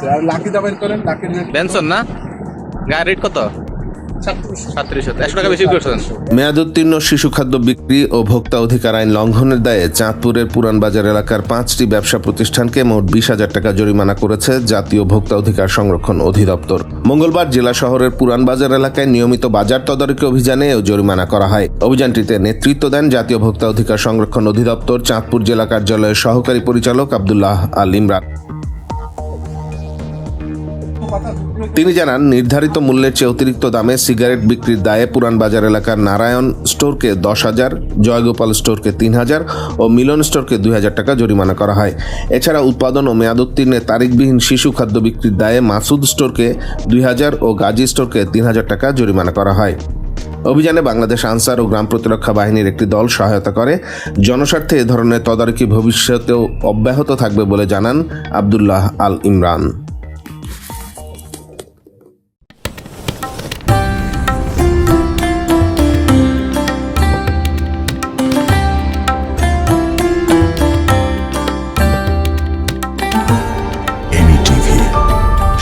আছে। আর লাকি দাবাই করেন lucky rate Benson না? গায়ের রেট কত? সাতত্রিশ একশো টাকা বেশি করছেন? মেয়াদোত্তীর্ণ শিশু খাদ্য বিক্রি ও ভোক্তা অধিকার আইন লঙ্ঘনের দায়ে চাঁদপুরের পুরান বাজার এলাকার পাঁচটি ব্যবসা প্রতিষ্ঠানকে মোট বিশ হাজার টাকা জরিমানা করেছে জাতীয় ভোক্তা অধিকার সংরক্ষণ অধিদপ্তর। মঙ্গলবার জেলা শহরের পুরান বাজার এলাকায় নিয়মিত বাজার তদারকি অভিযানে জরিমানা করা হয়। অভিযানটিতে নেতৃত্ব দেন জাতীয় ভোক্তা অধিকার সংরক্ষণ অধিদপ্তর চাঁদপুর জেলা কার্যালয়ের সহকারী পরিচালক আবদুল্লাহ আল ইমরান। তিনি জানান, নির্ধারিত মূল্যের চেয়ে অতিরিক্ত দামে সিগারেট বিক্রির দায়ে পুরান বাজার এলাকার নারায়ণ স্টোরকে দশ হাজার, জয়গোপাল স্টোরকে তিন হাজার ও মিলন স্টোরকে দুই হাজার টাকা জরিমানা করা হয়। এছাড়া উৎপাদন ও মেয়াদোত্তীর্ণে তারিখবিহীন শিশু খাদ্য বিক্রির দায়ে মাসুদ স্টোরকে দুই হাজার ও গাজী স্টোরকে তিন হাজার টাকা জরিমানা করা হয়। অভিযানে বাংলাদেশ আনসার ও গ্রাম প্রতিরক্ষা বাহিনীর একটি দল সহায়তা করে। জনস্বার্থে এ ধরনের তদারকি ভবিষ্যতেও অব্যাহত থাকবে বলে জানান আবদুল্লাহ আল ইমরান।